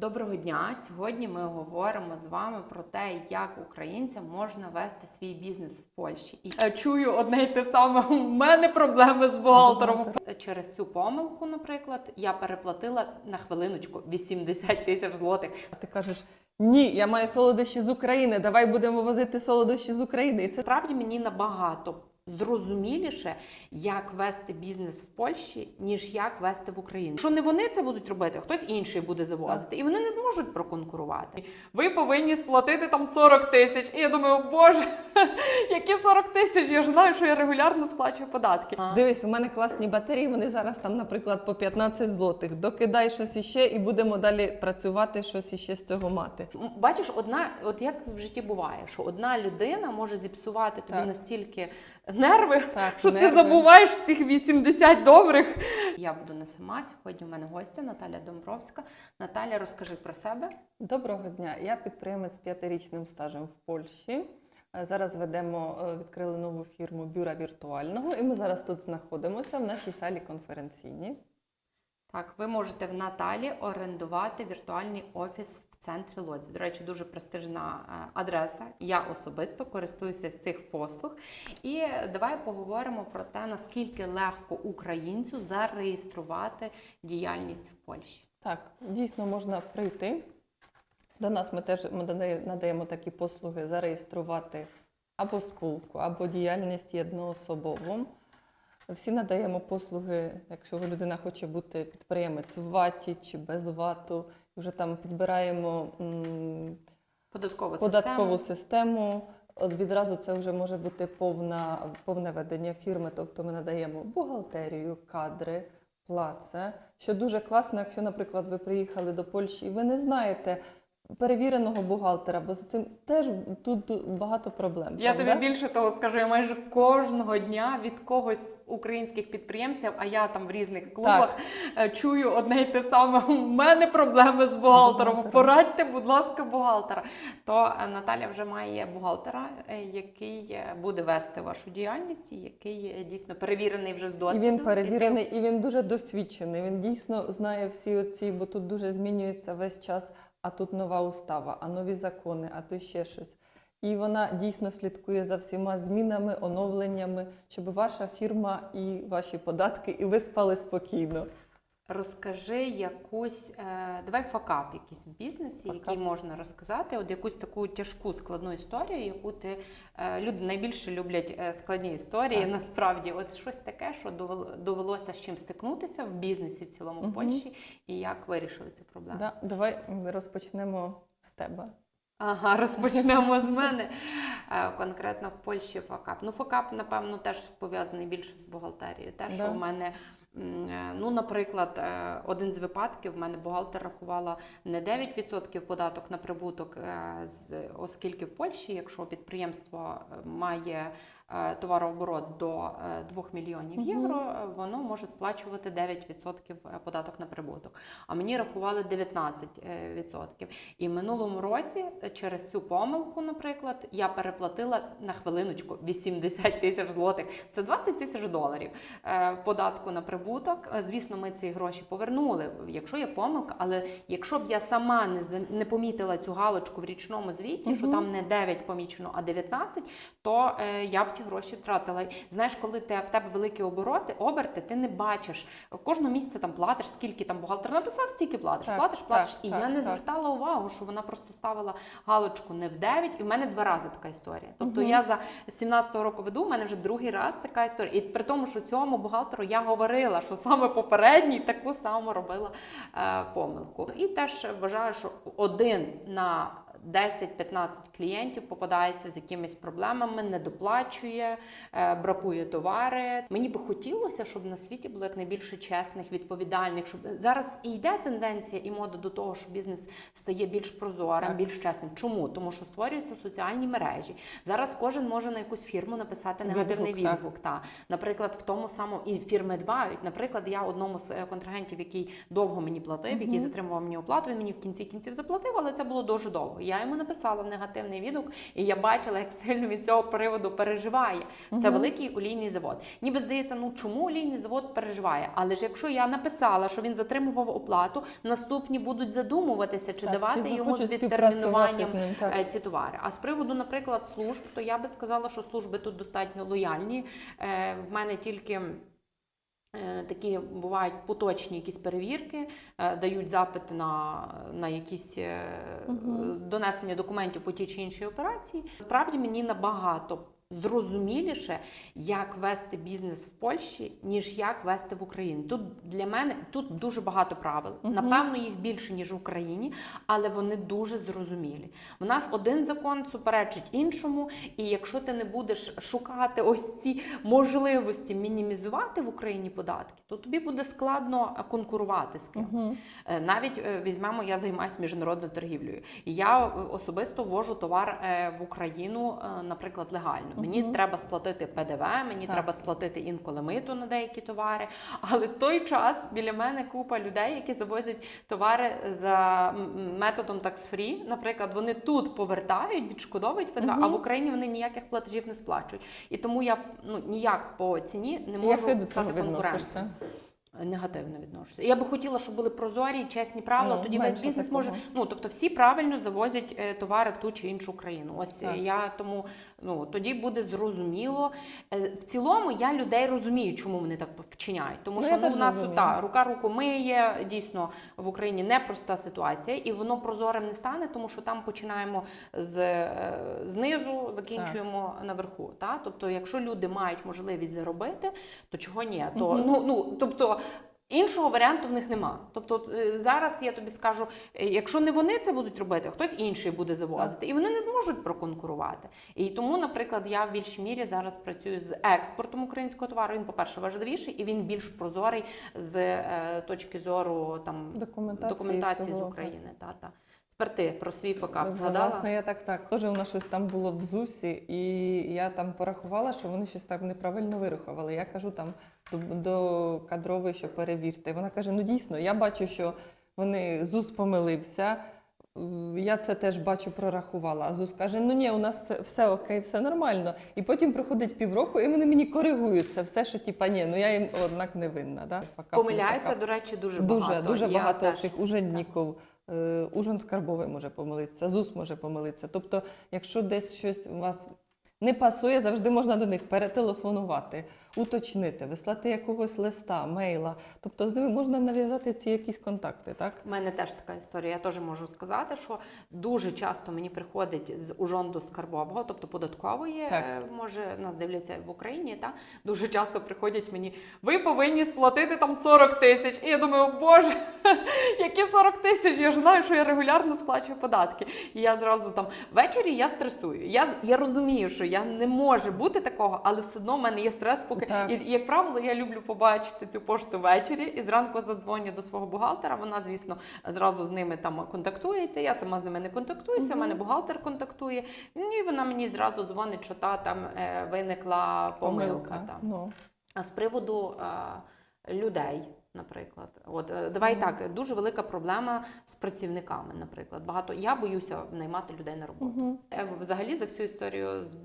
Доброго дня! Сьогодні ми говоримо з вами про те, як українцям можна вести свій бізнес в Польщі. І е, чую одне й те саме. У мене проблеми з бухгалтером. Через цю помилку, наприклад, я переплатила на хвилиночку 80 тисяч злотих. А ти кажеш, ні, я маю солодощі з України, давай будемо возити солодощі з України. І це Справді мені набагато зрозуміліше, як вести бізнес в Польщі, ніж як вести в Україні. Що не вони це будуть робити, хтось інший буде завозити, і вони не зможуть проконкурувати. Ви повинні сплатити там 40 тисяч. І я думаю, боже, які 40 тисяч? Я ж знаю, що я регулярно сплачую податки. дивись, у мене класні батареї, вони зараз там, наприклад, по 15 злотих. Докидай щось іще і будемо далі працювати, щось іще з цього мати. Бачиш, одна, от як в житті буває, що одна людина може зіпсувати тобі Так. настільки нерви, Так, що ти забуваєш всіх 80 добрих. Я буду не сама. Сьогодні у мене гостя Наталя Домбровська. Наталя, розкажи про себе. Доброго дня. Я підприємець з п'ятирічним стажем в Польщі. Е, Зараз ведемо, е, відкрили нову фірму бюра віртуального, і ми зараз тут знаходимося в нашій салі конференційній. Так, ви можете в Наталі орендувати віртуальний офіс в центрі Лодзі. До речі, дуже престижна е, адреса. Я особисто користуюся з цих послуг. І давай поговоримо про те, наскільки легко українцю зареєструвати діяльність в Польщі. Так, дійсно можна прийти. До нас ми теж ми надаємо такі послуги зареєструвати або спілку, або діяльність єдноособову. Всі надаємо послуги, якщо людина хоче бути підприємець в ваті чи без вату. Вже там підбираємо м, Податкову податкову систему. систему. От відразу це вже може бути повна, повне ведення фірми, тобто ми надаємо бухгалтерію, кадри, плаце. Що дуже класно, якщо, наприклад, ви приїхали до Польщі і ви не знаєте перевіреного бухгалтера, бо з цим теж тут багато проблем. Я правда? тобі більше того скажу, я майже кожного дня від когось з українських підприємців, а я там в різних клубах е, чую одне й те саме. У мене проблеми з бухгалтером. Бухгалтером. Порадьте, будь ласка, бухгалтера. То е, Наталя вже має бухгалтера, е, який буде вести вашу діяльність, і який дійсно перевірений вже з І досвіду. він ти- перевірений, і він дуже досвідчений. Він дійсно знає всі оці, бо тут дуже змінюється весь час. А тут нова устава, а нові закони, а то ще щось. І вона дійсно слідкує за всіма змінами, оновленнями, щоб ваша фірма і ваші податки, і ви спали спокійно. Розкажи якусь, е, давай факап якийсь в бізнесі, Факап. який можна розказати. От якусь таку тяжку складну історію, яку ти е, люди найбільше люблять е, складні історії. Так. Насправді, от щось таке, що довел- довелося з чим стикнутися в бізнесі в цілому в Польщі, і як вирішили цю проблему. Да, давай розпочнемо з тебе. Ага, розпочнемо з мене. Конкретно в Польщі факап. Ну, факап, напевно, теж пов'язаний більше з бухгалтерією. Те, що Да. в мене, ну, наприклад, е, один з випадків, в мене бухгалтер рахувала не 9% податок на прибуток, е, оскільки в Польщі, якщо підприємство е, має е, товарооборот до е, 2 мільйонів Мгм. євро, е, воно може сплачувати 9% податок на прибуток. А мені рахували 19%. І в минулому році е, через цю помилку, наприклад, я переплатила на хвилиночку 80 тисяч злотих. Це 20 тисяч доларів е, податку на прибуток. Е, Звісно, ми ці гроші повернули, якщо є помилка, але якщо б я сама не помітила цю галочку в річному звіті, що там не 9 помічено, а 19, то е, я б ті гроші втратила. Знаєш, коли ти в тебе великі обороти, оберти, ти не бачиш кожного місяця там платиш, скільки там бухгалтер написав, стільки платиш, Так, платиш, платиш. так, і так, я не так. звертала увагу, що вона просто ставила галочку не в 9, і в мене два рази така історія. Тобто Мгм. я за 17-го року веду, в мене вже другий раз така історія. І при тому, що цьому бухгалтеру я говорила, що саме попередній таку саму робила е, помилку. І теж вважаю, що один на 10-15 клієнтів попадається з якимись проблемами, не доплачує, е, бракує товари. Мені би хотілося, щоб на світі було якнайбільше чесних, відповідальних. Щоб зараз і йде тенденція і мода до того, що бізнес стає більш прозорим, Так. більш чесним. Чому? Тому що створюються соціальні мережі. Зараз кожен може на якусь фірму написати негативний Відгук, так. Та наприклад, в тому самому і фірми дбають. Наприклад, я одному з е, контрагентів, який довго мені платив, який затримував мені оплату, він мені в кінці кінців заплатив, але це було дуже довго. Я йому написала негативний відгук, і я бачила, як сильно від цього приводу переживає. Це великий олійний завод. Ніби здається, ну чому олійний завод переживає? Але ж якщо я написала, що він затримував оплату, наступні будуть задумуватися, чи Так, давати чи йому з відтермінуванням з ним, е, ці товари. А з приводу, наприклад, служб, то я би сказала, що служби тут достатньо лояльні. Е, В мене тільки. Е, Такі бувають поточні якісь перевірки, е, дають запит на, на якісь угу. донесення документів по тій чи іншій операції. Справді мені набагато зрозуміліше, як вести бізнес в Польщі, ніж як вести в Україні. Тут для мене тут дуже багато правил. Напевно, їх більше ніж в Україні, але вони дуже зрозумілі. У нас один закон суперечить іншому, і якщо ти не будеш шукати ось ці можливості мінімізувати в Україні податки, то тобі буде складно конкурувати з кимось. Е, Навіть е, візьмемо, я займаюся міжнародною торгівлею. Я е, особисто ввожу товар в Україну, наприклад, легально. Мені треба сплатити ПДВ, мені Так. треба сплатити інколи миту на деякі товари. Але в той час біля мене купа людей, які завозять товари за методом tax-free. Наприклад, вони тут повертають, відшкодовують ПДВ, а в Україні вони ніяких платежів не сплачують. І тому я ну ніяк по ціні не можу Як ти до цього стати конкурентом. Негативно відношуся. Я би хотіла, щоб були прозорі, чесні правила. Ну, тоді весь бізнес такого. може. Ну тобто, всі правильно завозять е, товари в ту чи іншу країну. Ось Так. е, я тому ну тоді буде зрозуміло. В цілому я людей розумію, чому вони так вчиняють. Тому Ну, що ну, у нас та рука руку миє. Дійсно в Україні непроста ситуація, і воно прозорим не стане, тому що там починаємо з знизу, закінчуємо наверху. Та? Тобто, якщо люди мають можливість заробити, то чого ні? То ну ну тобто. Іншого варіанту в них нема. Тобто е, зараз я тобі скажу, е, якщо не вони це будуть робити, хтось інший буде завозити, і вони не зможуть проконкурувати. І тому, наприклад, я в більшій мірі зараз працюю з експортом українського товару. Він, по-перше, важливіший і він більш прозорий з е, точки зору там Документації документації з України. Та, та. Тепер ти про свій факап Ну, згадала? Власне, я так так. Тоже у нас щось там було в ЗУСі, і я там порахувала, що вони щось там неправильно вирахували. Я кажу там до, до кадрової, що перевірте. Вона каже: ну дійсно, я бачу, що вони ЗУС помилився. Я це теж бачу, прорахувала. А ЗУС каже: ну ні, у нас все- окей, все нормально. І потім проходить півроку, і вони мені коригують це все, що типа ні, ну я їм однак не винна. Да? Факап, не Помиляються, факап. до речі, дуже, Дуже, багато. дуже Я багато цих уженників. Е, Ужин скарбовий може помилитися, ЗУС може помилитися. Тобто, якщо десь щось у вас не пасує, завжди можна до них перетелефонувати, уточнити, вислати якогось листа, мейла. Тобто з ними можна нав'язати ці якісь контакти, так? У мене теж така історія. Я теж можу сказати, що дуже часто мені приходить з ужонду скарбового, тобто податкової, Так. е, може нас дивляться в Україні. Та дуже часто приходять мені. Ви повинні сплатити там 40 тисяч. І я думаю, боже, які 40 тисяч? Я ж знаю, що я регулярно сплачую податки. І я зразу там ввечері я стресую. Я я розумію, що я не може бути такого, але все одно в мене є стрес, поки Так. і, і, як правило, я люблю побачити цю пошту ввечері і зранку задзвоню до свого бухгалтера. Вона, звісно, зразу з ними там контактується. Я сама з ними не контактуюся. У мене бухгалтер контактує. І вона мені зразу дзвонить, що та там е, виникла помилка. Та. Ну. А з приводу е, людей, наприклад, от е, давай так, дуже велика проблема з працівниками. Наприклад, багато я боюся наймати людей на роботу. Е, Взагалі, за всю історію з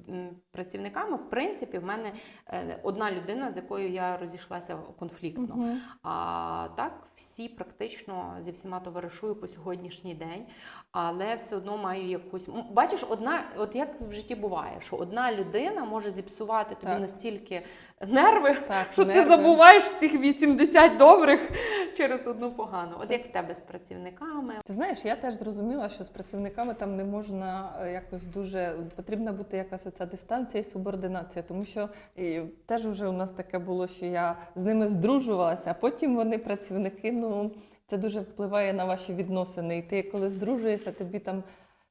працівниками, в принципі, в мене е, одна людина, з якою я розійшлася конфліктно. А так, всі практично зі всіма товаришую по сьогоднішній день, але все одно маю якусь. Бачиш, одна, от як в житті буває, що одна людина може зіпсувати тобі Так. настільки нерви, Так, що ти забуваєш всіх 80 добрих через одну погану. От як в тебе з працівниками? Ти знаєш, я теж зрозуміла, що з працівниками там не можна е, якось дуже потрібна бути якась оця дистанція і субординація, тому що і, теж вже у нас таке було, що я з ними здружувалася, а потім вони працівники. Ну це дуже впливає на ваші відносини. І ти коли здружуєшся, тобі там.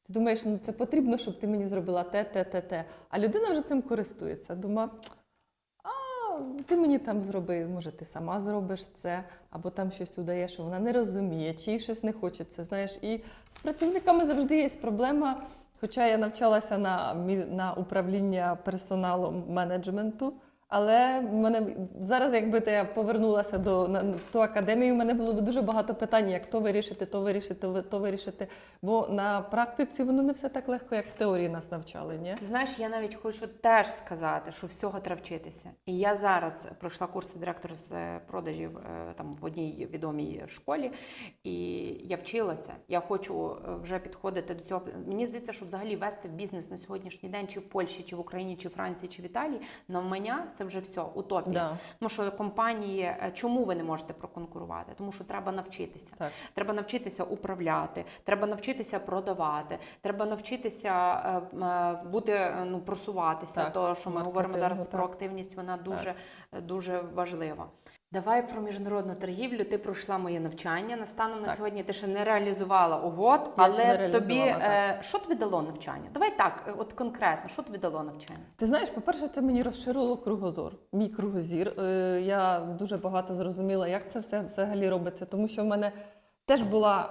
Ти думаєш, ну це потрібно, щоб ти мені зробила те, те, те, те. А людина вже цим користується. Дума, ти мені там зроби, може, ти сама зробиш це, або там щось удаєш, що вона не розуміє, чи їй щось не хочеться. Знаєш, і з працівниками завжди є проблема. Хоча я навчалася на, на управління персоналом менеджменту, Але в мене зараз, якби я повернулася до на, в ту академію, у мене було б дуже багато питань, як то вирішити, то вирішити, то, вирішити. Бо на практиці воно не все так легко, як в теорії нас навчали. Ні? Ти знаєш, я навіть хочу теж сказати, що всього треба вчитися. І я зараз пройшла курси директор з е, продажів е, там в одній відомій школі, і я вчилася. Я хочу е, вже підходити до цього. Мені здається, що взагалі вести бізнес на сьогоднішній день, чи в Польщі, чи в Україні, чи в Франції, чи в Італії, навмання це вже все утопія. Да, Тому що компанії, е, чому ви не можете проконкурувати? Тому що треба навчитися. так. Треба навчитися управляти, треба навчитися продавати, треба навчитися е, е, бути ну просуватися. Так, То що ми говоримо зараз так. про активність, вона дуже так. дуже важлива. Давай про міжнародну торгівлю. Ти пройшла моє навчання. Настаном на Так. сьогодні ти ще не реалізувала угод, Я але не тобі реалізувала, е, що тобі дало навчання? Давай так, е, от конкретно, що тобі дало навчання? Ти знаєш, по-перше, це мені розширило кругозор, мій кругозір. Е, Я дуже багато зрозуміла, як це все взагалі робиться, тому що в мене теж була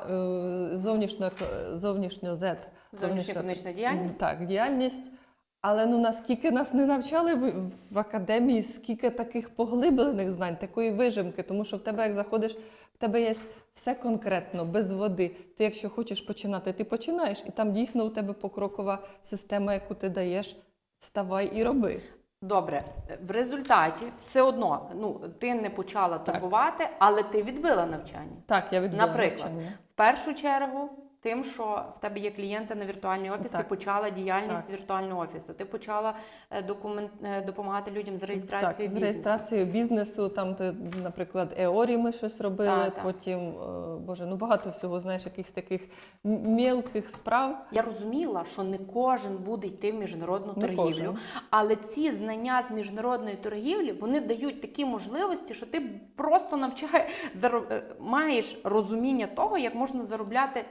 зовнішньо, зовнішньо Z. Зовнішньоекономічна діяльність? Так, діяльність. Але ну наскільки нас не навчали в, в академії, скільки таких поглиблених знань, такої вижимки, тому що в тебе, як заходиш, в тебе є все конкретно, без води. Ти, якщо хочеш починати, ти починаєш, і там дійсно у тебе покрокова система, яку ти даєш, ставай і роби. Добре, в результаті все одно ну ти не почала торгувати, але ти відбила навчання. Так, я відбула Наприклад, навчання. В першу чергу, тим, що в тебе є клієнти на віртуальний офіс, ти почала діяльність Так. віртуального офісу. Ти почала е, документ е, допомагати людям з реєстрацією так, з реєстрацією бізнесу, там, ти, наприклад, Еорі ми щось робили, Так, так. потім, е, боже, ну багато всього, знаєш, якихось таких мілких справ. Я розуміла, що не кожен буде йти в міжнародну Не торгівлю, кожен. але ці знання з міжнародної торгівлі вони дають такі можливості, що ти просто навчає заро- е, маєш розуміння того, як можна заробляти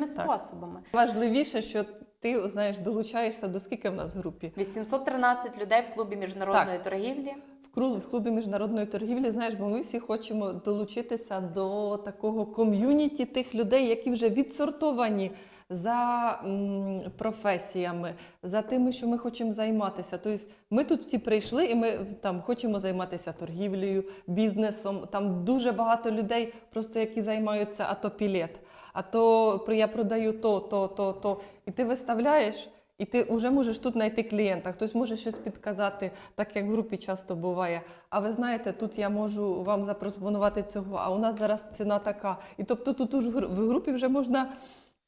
різними способами. Важливіше, що ти знаєш, долучаєшся до скільки в нас в групі. 813 людей в клубі міжнародної торгівлі. В кру- в клубі міжнародної торгівлі, знаєш, бо ми всі хочемо долучитися до такого ком'юніті тих людей, які вже відсортовані за професіями, за тими, що ми хочемо займатися. Тобто ми тут всі прийшли і ми там хочемо займатися торгівлею, бізнесом. Там дуже багато людей, просто які займаються а то пілет, а то я продаю то, то, то, то. І ти виставляєш. І ти вже можеш тут знайти клієнта, хтось може щось підказати, так як в групі часто буває. А ви знаєте, тут я можу вам запропонувати цього, а у нас зараз ціна така. І тобто тут в групі вже можна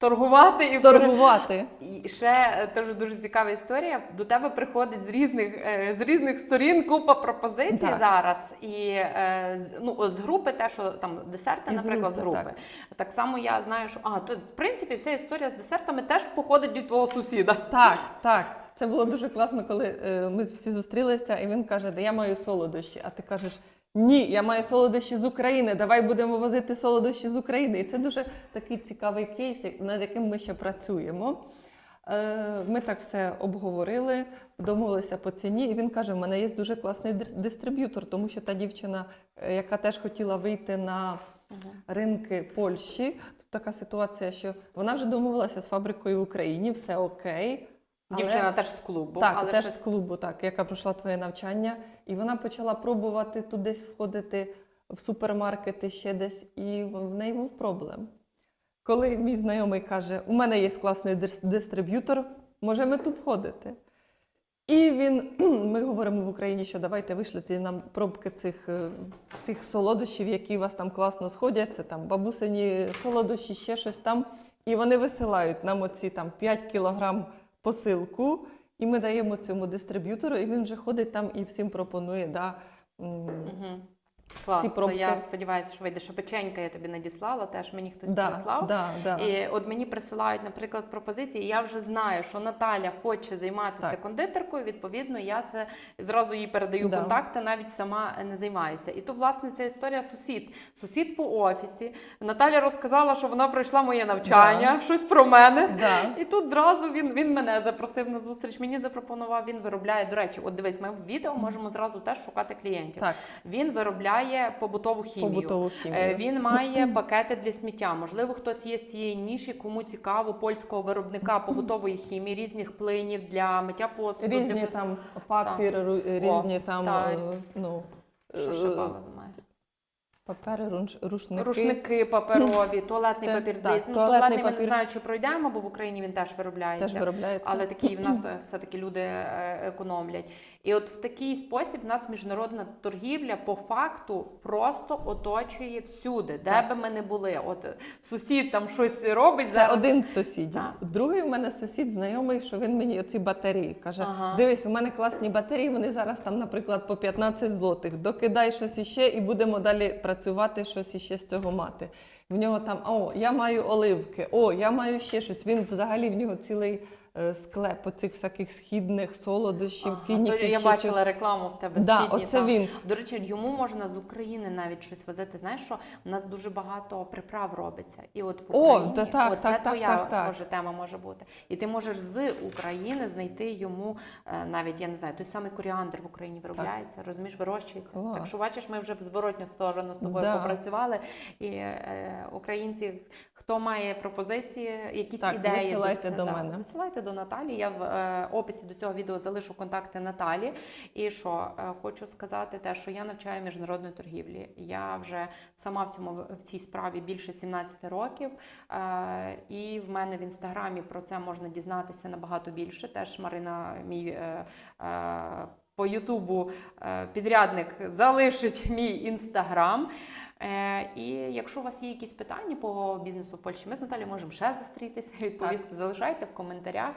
Торгувати і торгувати. І ще е, теж дуже цікава історія. До тебе приходить з різних е, з різних сторін купа пропозицій Так. зараз. І е, ну з групи, те, що там десерти, Із наприклад, з групи, групи. Так. само я знаю, що а то в принципі вся історія з десертами теж походить від твого сусіда. Так, так. Це було дуже класно, коли ми всі зустрілися, і він каже, де я маю солодощі. А ти кажеш, ні, я маю солодощі з України. Давай будемо возити солодощі з України. І це дуже такий цікавий кейс, над яким ми ще працюємо. Е, Ми так все обговорили, домовилися по ціні, і він каже: в мене є дуже класний дистриб'ютор, тому що та дівчина, е, яка теж хотіла вийти на ринки Польщі, тут така ситуація, що вона вже домовилася з фабрикою в Україні, все окей. Дівчина теж з клубу, так, але теж ще з клубу, так, яка пройшла твоє навчання, і вона почала пробувати тут десь входити в супермаркети ще десь, і в неї був проблем. Коли мій знайомий каже: у мене є класний дистриб'ютор, може ми тут входити. І він, ми говоримо в Україні, що давайте вишлите нам пробки цих е, всіх солодощів, які у вас там класно сходять. Це там бабусині солодощі, ще щось там. І вони висилають нам оці там 5 кілограм посилку, і ми даємо цьому дистриб'ютору, і він вже ходить там і всім пропонує. Да, Угу. Клас, Ці пробки. я сподіваюся, що вийде, що печенька я тобі надіслала, теж мені хтось да, прислав. да, да. І от мені присилають, наприклад, пропозиції. і Я вже знаю, що Наталя хоче займатися Так. кондитеркою. Відповідно, я це зразу їй передаю Да. контакти, навіть сама не займаюся. І то, власне, ця історія сусід. Сусід по офісі. Наталя розказала, що вона пройшла моє навчання, щось про мене. Да. І тут зразу він, він мене запросив на зустріч. Мені запропонував. Він виробляє. До речі, от дивись, ми в відео можемо зразу теж шукати клієнтів. Так. Він виробляє виробляє побутову хімію. Побутову Е, хімію. Він має пакети для сміття. Можливо, хтось є з цієї ніші, кому цікаво польського виробника побутової хімії, різних плинів для миття посуду. Різні для... там папір, ру- різні там так. е, ну, Що е, ще Павло має? Папери, рунш- рушники. Рушники паперові, туалетний Все, папір. Здається, ну, туалетний туалетний ми не знаю, чи пройдемо, бо в Україні він теж виробляється. Теж виробляється. Але такий в нас е, все-таки люди е, економлять. І от в такий спосіб в нас міжнародна торгівля по факту просто оточує всюди, де Так. би ми не були. От е, сусід там щось робить Це зараз. один з сусідів. Так. Другий у мене сусід знайомий, що він мені оці батареї каже: Ага. дивись, у мене класні батареї, вони зараз там, наприклад, по 15 злотих. Докидай щось іще і будемо далі працювати, щось іще з цього мати. В нього там, о, я маю оливки, о, я маю ще щось. Він взагалі в нього цілий е, склеп оцих всяких східних солодощів, Ага, фініків. я ще бачила чогось. рекламу в тебе Да, східні, оце там. він. До речі, йому можна з України навіть щось возити. Знаєш, що у нас дуже багато приправ робиться. І от в О, Україні та так, оце так, твоя так, так. теж тема може бути. І ти можеш з України знайти йому е, навіть я не знаю, той самий коріандр в Україні виробляється, розумієш, вирощується. Клас. Так що бачиш, ми вже в зворотню сторону з тобою Да. попрацювали. І українці, хто має пропозиції, якісь Так, ідеї висилайте дос- до мене. Висилайте до Наталі. Я в е, описі до цього відео залишу контакти Наталі. І що е, хочу сказати, те, що я навчаю міжнародної торгівлі. Я вже сама в цьому в цій справі більше 17 років. Е, і в мене в інстаграмі про це можна дізнатися набагато більше. Теж Марина, мій. Е, е, по Ютубу е, підрядник залишить мій інстаграм. Е, І якщо у вас є якісь питання по бізнесу в Польщі, ми з Наталією можемо ще зустрітися, відповісти. Залишайте в коментарях.